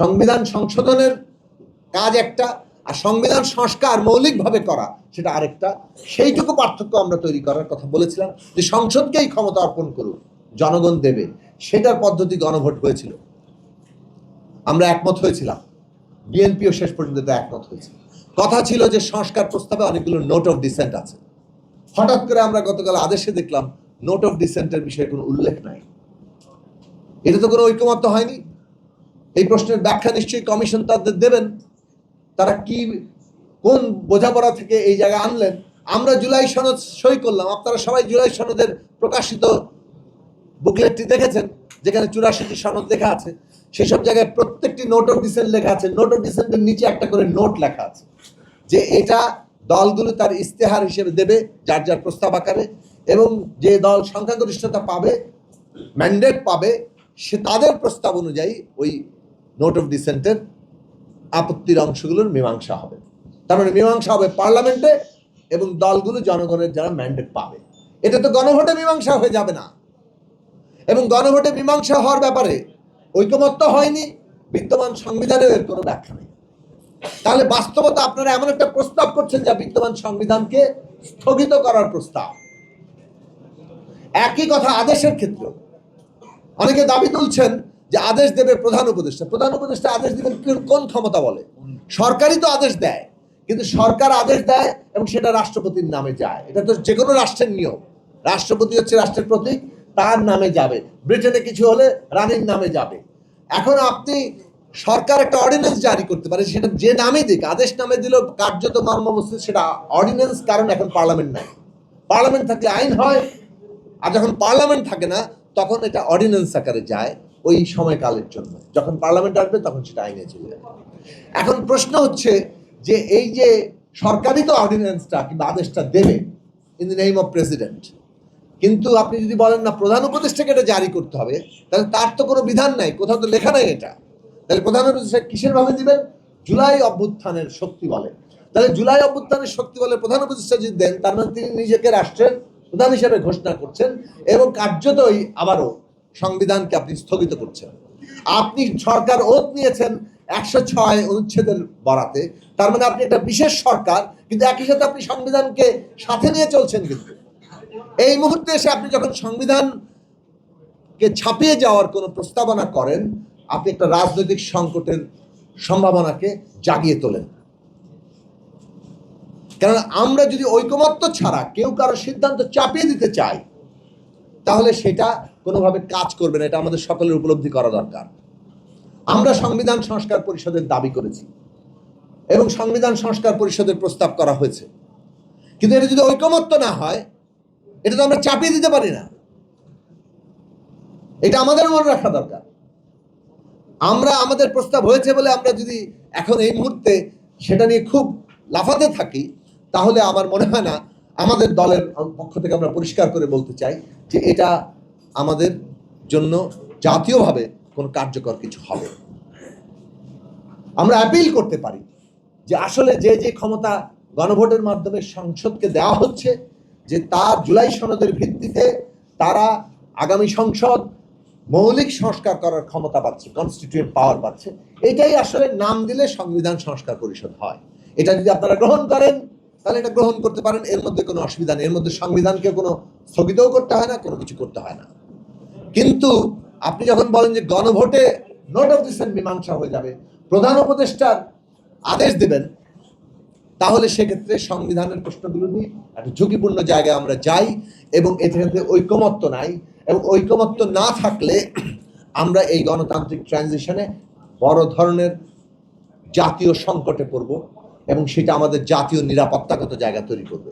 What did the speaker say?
সংবিধান সংশোধনের কাজ একটা, আর সংবিধান সংস্কার মৌলিকভাবে করা সেটা আরেকটা। সেইটুকু পার্থক্য আমরা তৈরি করার কথা বলেছিলাম যে সংসদকেই ক্ষমতা অর্পণ করুক জনগণ দেবে। সেটার পদ্ধতি গণভোট হয়েছিল। আমরা একমত হয়েছিলাম। বিএনপিও শেষ পর্যন্ত একমত হয়েছে কথা ছিল যে সংস্কার প্রস্তাবে অনেকগুলো নোট অফ ডিসেন্ট আছে। হঠাৎ করে আমরা গতকাল আদেশে দেখলাম নোট অফ ডিসেন্টের বিষয়ে কোনো উল্লেখ নাই। এটা তো কোনো ঐকমত্য হয়নি। এই প্রশ্নের ব্যাখ্যা নিশ্চয়ই কমিশন তাদের দেবেন। তারা কি, কোন বোঝাপড়া থেকে এই জায়গায় আনলেন? আমরা জুলাই সনদ সই করলাম। আপনারা সবাই জুলাই সনদের প্রকাশিত বুকলেটটি দেখেছেন, যেখানে চুরাশিটি সনদ লেখা আছে। সেসব জায়গায় প্রত্যেকটি নোট অফ ডিসেন্ট লেখা আছে। নোট অফ ডিসেন্টের নিচে একটা করে নোট লেখা আছে, যে এটা দলগুলো তার ইস্তেহার হিসেবে দেবে, যার যার প্রস্তাব আকারে, এবং যে দল সংখ্যাগরিষ্ঠতা পাবে ম্যান্ডেট পাবে, সে তাদের প্রস্তাব অনুযায়ী ওই নোট অফ ডিসেন্টের আপত্তির অংশগুলোর মীমাংসা হবে। তার মানে মীমাংসা হবে পার্লামেন্টে এবং দলগুলো জনগণের যারা ম্যান্ডেট পাবে। এটা তো গণভোটে মীমাংসা হয়ে যাবে না। এবং গণভোটে মীমাংসা হওয়ার ব্যাপারে ঐকমত্য হয়নি, বিদ্যমান সংবিধানের এর কোনো ব্যাখ্যা নেই। তাহলে বাস্তবতা আপনারা এমন একটা প্রস্তাব করছেন যা বিদ্যমান সংবিধানকে স্থগিত করার প্রস্তাব। একই কথা আদেশের ক্ষেত্রে অনেকে দাবি তুলছেন যে আদেশ দেবে প্রধান উপদেষ্টা। প্রধান উপদেষ্টা আদেশ দেবেন কোন ক্ষমতা বলে? সরকারই তো আদেশ দেয়। কিন্তু সরকার আদেশ দেয় এবং সেটা রাষ্ট্রপতির নামে যায়। এটা তো যে কোনো রাষ্ট্রের নিয়ম। রাষ্ট্রপতি হচ্ছে রাষ্ট্রের প্রতীক, তার নামে যাবে। ব্রিটেনে কিছু হলে রানীর নামে যাবে। এখন আপনি সরকার একটা অর্ডিন্যান্স জারি করতে পারে, সেটা যে নামে দিক, আদেশ নামে দিলেও কার্যত মর্মবস্তু সেটা অর্ডিন্যান্স কারণ এখন পার্লামেন্ট নাই। পার্লামেন্ট থাকলে আইন হয়, আর যখন পার্লামেন্ট থাকে না, তখন এটা অর্ডিন্যান্স আকারে যায়। ওই সময়কালের জন্য। যখন পার্লামেন্ট আসবে, তখন সেটা আইনে চলে যাবে। এখন প্রশ্ন হচ্ছে যে, এই যে সরকারই তো অর্ডিন্যান্সটা কিংবা আদেশটা দেবে in the name of president কিন্তু আপনি যদি বলেন না, প্রধান উপদেষ্টাকে এটা জারি করতে হবে, তাহলে তার তো কোনো বিধান নাই, কোথাও তো লেখা নাই এটা। তাহলে প্রধান উপদেষ্টা কিসের ভাবে দিবেন? জুলাই অভ্যুত্থানের শক্তি বলে। তাহলে জুলাই অভ্যুত্থানের শক্তি বলে প্রধান উপদেষ্টা যদি দেন, তার মানে তিনি নিজেকে রাষ্ট্রের প্রধান হিসেবে ঘোষণা করছেন এবং কার্যতই আবারও সংবিধানকে আপনি স্থগিত করছেন। আপনি সরকার ওত নিয়েছেন একশো ছয় অনুচ্ছেদের বরাতে। তার মানে আপনি একটা বিশেষ সরকার, কিন্তু একই সাথে আপনি সংবিধানকে সাথে নিয়ে চলছেন কিন্তু। এই মুহূর্তে এসে আপনি যখন সংবিধানকে ছাপিয়ে যাওয়ার কোনো প্রস্তাবনা করেন, আপনি একটা রাজনৈতিক সংকটের সম্ভাবনাকে জাগিয়ে তোলেন। কারণ আমরা যদি ঐকমত্য ছাড়া কেউ কারও সিদ্ধান্ত চাপিয়ে দিতে চাই তাহলে সেটা কোনোভাবে কাজ করবে না, এটা আমাদের সকলের উপলব্ধি করা দরকার। আমরা সংবিধান সংস্কার পরিষদের দাবি করেছি এবং সংবিধান সংস্কার পরিষদের প্রস্তাব করা হয়েছে। কিন্তু এটা যদি ঐকমত্য না হয়, এটা তো আমরা চাপিয়ে দিতে পারি না। এটা আমাদের মনে রাখা দরকার। আমরা, আমাদের প্রস্তাব হয়েছে বলে আমরা যদি এখন এই মুহূর্তে সেটা নিয়ে খুব লাফাতে থাকি, তাহলে আমার মনে হয় না আমাদের দলের পক্ষ থেকে আমরা পরিষ্কার করে বলতে চাই যে এটা আমাদের জন্য জাতীয়ভাবে কোনো কার্যকর কিছু হবে। আমরা অ্যাপিল করতে পারি যে আসলে যে যে ক্ষমতা গণভোটের মাধ্যমে সংসদকে দেওয়া হচ্ছে, যে তার জুলাই সনদের ভিত্তিতে তারা আগামী সংসদ মৌলিক সংস্কার করার ক্ষমতা পাচ্ছে কনস্টিটিউয়েন্ট পাওয়ার পাচ্ছে, এটাই আসলে নাম দিলে সংবিধান সংস্কার পরিষদ হয়। এটা যদি আপনারা গ্রহণ করেন তাহলে এটা গ্রহণ করতে পারেন, এর মধ্যে কোনো অসুবিধা নেই। এর মধ্যে সংবিধানকে কোনো স্থগিতও করতে হয় না, কোনো কিছু করতে হয় না। কিন্তু আপনি যখন বলেন যে গণভোটে নোট অফ ডিসেন্ট মীমাংসা হয়ে যাবে, প্রধান উপদেষ্টার আদেশ দেবেন, তাহলে সেক্ষেত্রে সংবিধানের প্রশ্নগুলো নিয়ে একটা ঝুঁকিপূর্ণ জায়গায় আমরা যাই এবং এক্ষেত্রে ঐকমত্য নাই এবং ঐকমত্য না থাকলে আমরা এই গণতান্ত্রিক ট্রানজিশনে বড় ধরনের জাতীয় সংকটে পড়ব। এবং সেটা আমাদের জাতীয় নিরাপত্তাগত জায়গা তৈরি করবে।